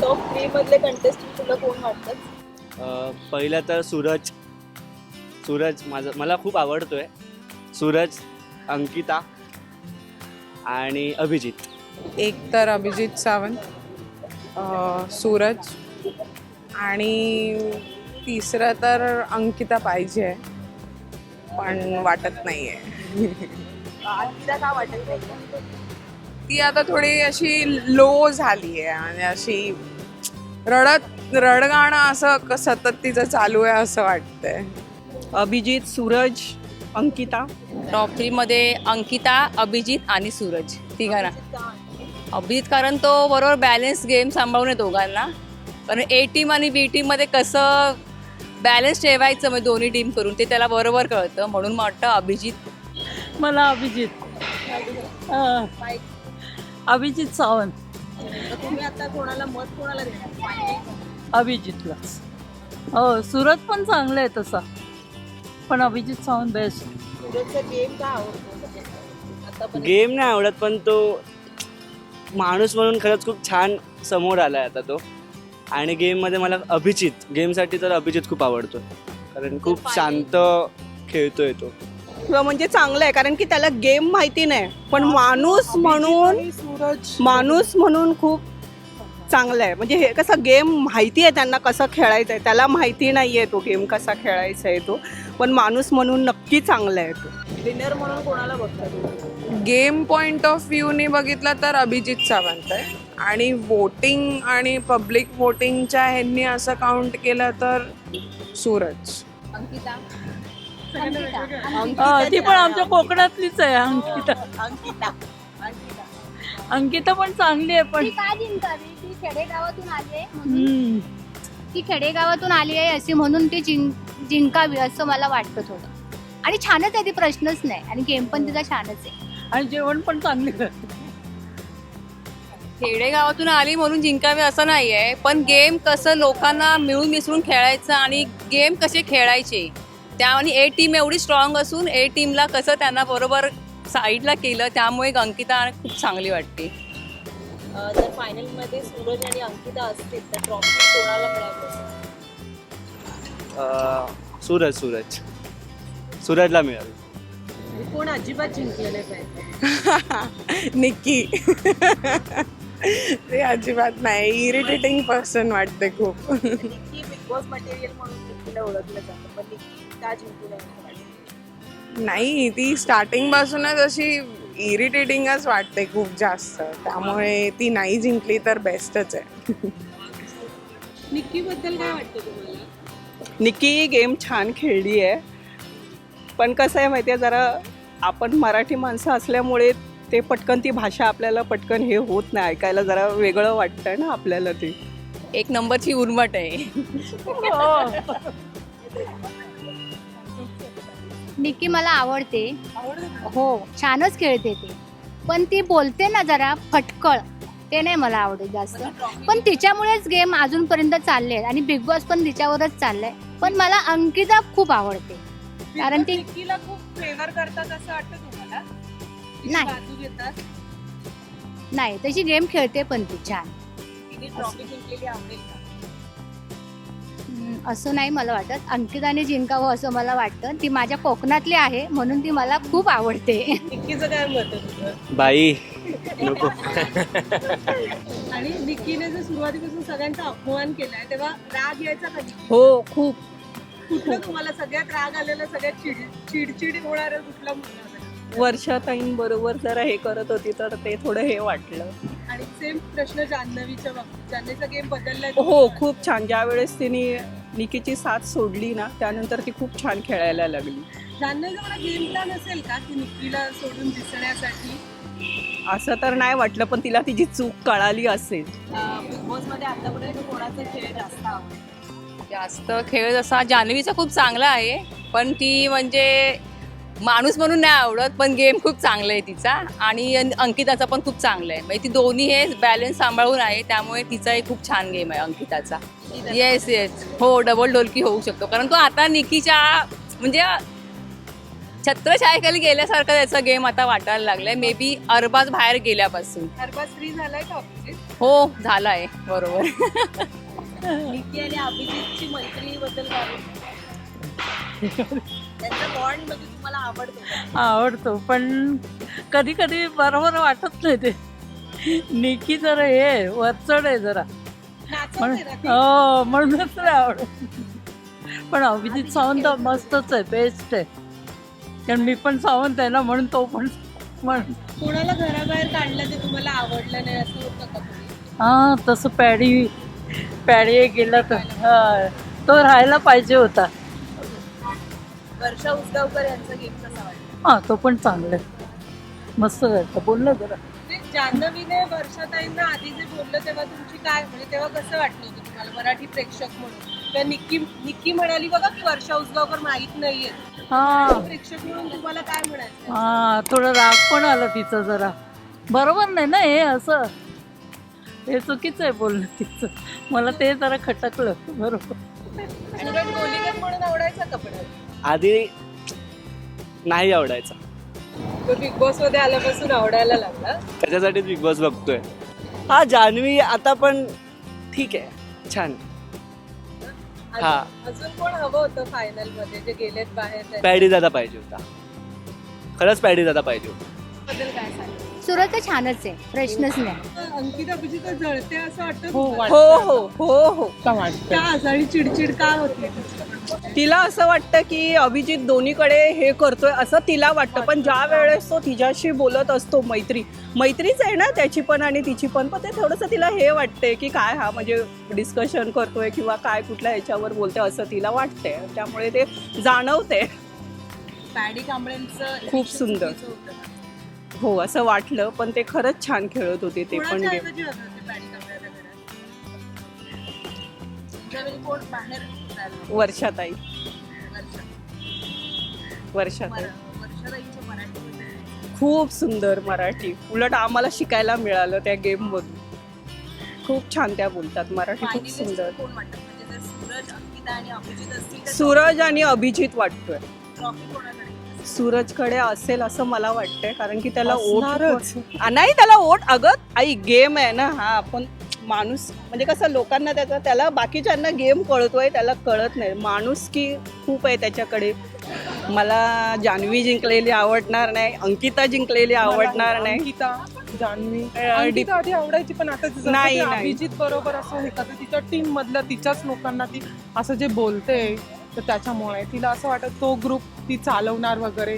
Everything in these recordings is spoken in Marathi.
टॉप थ्री मधले कंटेस्टंट तुला कोण वाटतात अ, पहिलं तर सूरज. सूरज माझं मला खूप आवडतोय. सूरज अंकिता आणि अभिजित. एक तर अभिजित सावंत अ, सूरज आणि तिसरं तर अंकिता पाहिजे पण वाटत नाही आहे अंकिता का वाटत नाही ती आता थोडी अशी लो झाली आहे आणि अशी रडत रडगाणं असं क- सतत तिचं चालू आहे असं वाटतंय. अभिजित सूरज अंकिता? टॉप थ्रीमध्ये अंकिता अभिजित आणि सूरज. तिघांना. अभिजित कारण तो बरोबर बॅलन्स गेम सांभाळून आहे दोघांना. कारण ए टीम आणि बी टीममध्ये कसं बॅलन्स ठेवायचं म्हणजे दोन्ही टीम करून ते त्याला बरोबर कळतं. म्हणून मला वाटतं अभिजित. मला अभिजित. अभिजित सावंत. तर तुम्ही आता कोणाला मत कोणाला देणार? अभिजितलाच. हो सुरत पण चांगलं आहे तसा. पण अभिजित सावंत बेस्ट गेम का आवडतो? आता पण गेम नाही आवडत पण तो माणूस म्हणून खरंच खूप छान समोर आलाय आता तो. आणि गेममध्ये मला अभिजित गेमसाठी तर अभिजित खूप आवडतो. कारण खूप शांत खेळतोय तो. किंवा म्हणजे चांगलं आहे कारण की त्याला गेम माहिती नाही. पण माणूस म्हणून माणूस म्हणून खूप चांगलं आहे. म्हणजे हे कसं गेम माहिती आहे त्यांना कसं खेळायचं आहे. त्याला माहिती नाही आहे तो गेम कसा खेळायचा आहे तो. पण माणूस म्हणून नक्की चांगला आहे तो. विनर म्हणून कोणाला बघता तुम्ही गेम पॉइंट ऑफ व्ह्यूने बघितलं तर अभिजित सावंत आहे. आणि वोटिंग आणि पब्लिक वोटिंगच्या ह्यांनी असं काउंट केलं तर सूरज. अंकिता. ती पण आमच्या कोकणातलीच आहे अंकिता. अंकिता. अंकिता पण चांगली आहे पण ती का जिंकावी? ती खेडेगावातून आली आहे म्हणून. हम्म. ती खेडेगावातून आली आहे अशी म्हणून ती जिंक जिंकावी असं मला वाटतं थोडं. आणि छानच आहे ती प्रश्नच नाही. आणि गेम पण तिचा छानच आहे. आणि जेवण पण चांगली करते खेडेगावातून आली म्हणून जिंकावे असं नाही आहे पण गेम कसं लोकांना मिळून मिसळून खेळायचं आणि गेम कसे खेळायचे त्या आणि ए टीम एवढी स्ट्रॉंग असून ए टीमला कसं त्यांना बरोबर साईडला केलं त्यामुळे अंकिता खूप चांगली वाटते. जर फायनलमध्ये सूरज आणि अंकिता असतील तर ट्रॉफी कोणाला मिळाली सूरज सूरज. सूरजला मिळाल. कोण अजिबात जिंकलं नाही पाहिजे? निक्की. ते अजिबात नाही. इरिटेटिंग पर्सन वाटते खूप. निक्की बिग बॉस मटेरियल म्हणून निक्कीला ओळखलं जातं पण निक्की का जिंकू वाटतं? नाही ती स्टार्टिंग पासूनच अशी इरिटेटिंगच वाटते खूप जास्त. त्यामुळे ती नाही जिंकली तर बेस्टच आहे. निक्की गेम छान खेळली आहे. पण कसं आहे माहिती आहे जरा आपण मराठी माणसं असल्यामुळे ते पटकन ती भाषा आपल्याला पटकन हे होत नाही. ऐकायला जरा वेगळं वाटतंय ना आपल्याला ते. एक नंबरची उर्मट आहे. निक्की मला आवडते. हो छानच खेळते ती. पण ती बोलते ना जरा फटकळ ते नाही मला आवडत जास्त. पण तिच्यामुळेच गेम अजूनपर्यंत चालले आहेत आणि बिग बॉस पण तिच्यावरच चाललंय. पण मला अंकिता खूप आवडते. कारण ती खूप फेवर करतात असं वाटतं तुम्हाला? नाही. नाही तशी गेम खेळते पण ती छान. तिने ट्रॉफी जिंकलेली आवडेल का? असं नाही मला वाटत. अंकिताने जिंकावं असं मला वाटतं. ती माझ्या कोकणातली आहे म्हणून ती मला खूप आवडते. निक्कीचं काय मत आहे तुझं? बाई नको. आणि निक्कीने जर सुरुवातीपासून सगळ्यांचा अपमान केलाय तेव्हा राग यायचा का? हो खूप. कुठलं तुम्हाला सगळ्यात राग आलेला सगळ्यात चिड चिडचिड होणार कुठला मुद्दा होता? वर्षाताईंबरोबर जरा हे करत होती तर ते थोडं हे वाटलं. आणि सेम प्रश्न जान्हवीच्या बाबतीत जान्हवीचा गेम बदललाय हो खूप छान. ज्या वेळेस तिने निकीची साथ सोडली ना त्यानंतर ती खूप छान खेळायला लागली. जान्हवीचा मला गेम प्लॅन असेल का सोडून दिसण्यासाठी? असं तर नाही वाटलं पण तिला तिची चूक कळाली असेल. बिग बॉसमध्ये आतापर्यंत कोणाचा खेळ जास्त आवडतो? जास्त खेळ जसा जान्हवीचा खूप चांगला आहे पण ती म्हणजे माणूस म्हणून नाही आवडत पण गेम खूप चांगला आहे तिचा. आणि अंकिताचा पण खूप चांगला आहे. म्हणजे ती दोन्ही हे बॅलन्स सांभाळून आहे त्यामुळे तिचाही खूप छान गेम आहे अंकिताचा. येस येस हो डबल डोलकी होऊ शकतो. कारण तो आता निकीच्या म्हणजे छत्रछायाखाली गेल्यासारखा त्याचा गेम आता वाटायला लागलाय. मे बी अरबाज बाहेर गेल्यापासून. अरबाज फ्री झालाय का हो झाला आहे बरोबर. निकी आणि अभिजितची मैत्री बद्दल? त्यांचा बॉन्ड म्हणजे तुम्हाला आवडतो पण कधी कधी बरोबर वाटत नाही ते. निकी जरा हे आहे, वरचढ आहे जरा. हो म्हणूनच नाही आवडत. पण अभिजित सावंत मस्तच आहे बेस्ट आहे. कारण मी पण सावंत आहे ना म्हणून तो पण कोणाला घराबाहेर काढलं ते तुम्हाला आवडलं नाही असं होतं का हा तसं पॅडी पॅडी गेला तर हा, तो राहायला पाहिजे होता. वर्षा उसगावकर यांचा गेम कसा वाटला हा तो पण चांगला आहे. मस्त करतो बोल ना जरा. ते जान्हवीने वर्षाताईंना आधी जे बोललं तेव्हा तुमची काय म्हणजे तेव्हा कसं वाटलं होतं तुम्हाला? मराठी प्रेक्षक म्हणून. तर निक्की निक्की म्हणाली बघा की वर्षा उसगावकर माहीत नाहीये. हा. प्रेक्षक म्हणून तुम्हाला काय म्हणायचं? हा थोडं राग पण आला तिचं जरा. बरोबर नाही ना हे असं? हे चुकीचं आहे बोलणं तिचं. मला ते जरा खटकलं. बरोबर. आणि गोलीगत म्हणून आवडायचा कपडा. आधी नाही आवडायचा. तो बिग बॉसमध्ये आल्यापासून आवडायला लागला. त्याच्यासाठीच बिग बॉस बघतोय. हा जान्हवी आता पण ठीक आहे. छान. अजून- हा. अजून कोण हवं होतं फायनलमध्ये? जे गेलेत बाहेर पॅडी दादा पाहिजे होता. खरंच पॅडी दादा पाहिजे होता. काय सांग सुरत तर छानच आहे. प्रश्नच नाही. अंकिता अभिजित जळते असं वाटतं हो तुम्हाला? हो हो हो का आजारी चिडचिड का होती? तिला असं वाटतं की अभिजित दोन्हीकडे हे करतोय असं तिला वाटतं. पण ज्या वेळेस तो तिच्याशी बोलत असतो मैत्री मैत्रीच आहे ना त्याची पण आणि तिची पण. पण ते थोडंसं तिला हे वाटतंय की काय हा म्हणजे डिस्कशन करतोय किंवा काय कुठल्या ह्याच्यावर बोलतोय असं तिला वाटतंय. त्यामुळे ते जाणवते पॅडी कांबळेंचं खूप सुंदर. चुकीचं होतं. ना. हो असं वाटलं पण ते खरंच छान खेळत होते ते पण कोणाच्या गेम ऐवजी हवे होते पॅडी कांबळेच्या घरात? तुमच्यापैकी कोण बाहेर जायला हवं? वर्षाताई. वर्षा. वर्षाताई. मरा- वर्षाताईंच्या मराठीमध्ये. खूप सुंदर मराठी. उलट आम्हाला शिकायला मिळालं त्या गेम मधून. खूप छान त्या बोलतात. मराठी खूप Finalist सुंदर. कोण वाटतं? म्हणजे जर सूरज अंकिता आणि अभिजित असतील तर सूरज आणि अभिजित वाटतोय. ट्रॉफी कोणाकडे? सूरजकडे असेल असं मला वाटतंय कारण की त्याला ओट. आ, नाही त्याला ओट अगं आई गेम आहे ना हा आपण माणूस म्हणजे कसं लोकांना त्याचा त्याला बाकीच्यांना गेम कळतोय त्याला कळत नाही. माणूस की खूप आहे त्याच्याकडे. मला जान्हवी जिंकलेली आवडणार नाही अंकिता जिंकलेली आवडणार नाही. अंकिता जान्हवी अंकिता आधी आवडायची पण आता जसं नाही, ते नाही. अभिजित बरोबर असं करते. तिच्या टीम मधल्या तिच्याच लोकांना ती असं जे बोलते तर त्याच्यामुळे तिला असं वाटत तो ग्रुप ती चालवणार वगैरे.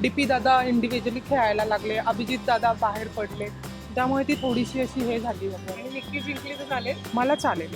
डीपी दादा इंडिव्हिज्युअली खेळायला लागले अभिजित दादा बाहेर पडले. त्यामुळे ती थोडीशी अशी हे झाली वगैरे. निक्की जिंकली तर चालेल? मला चालेल.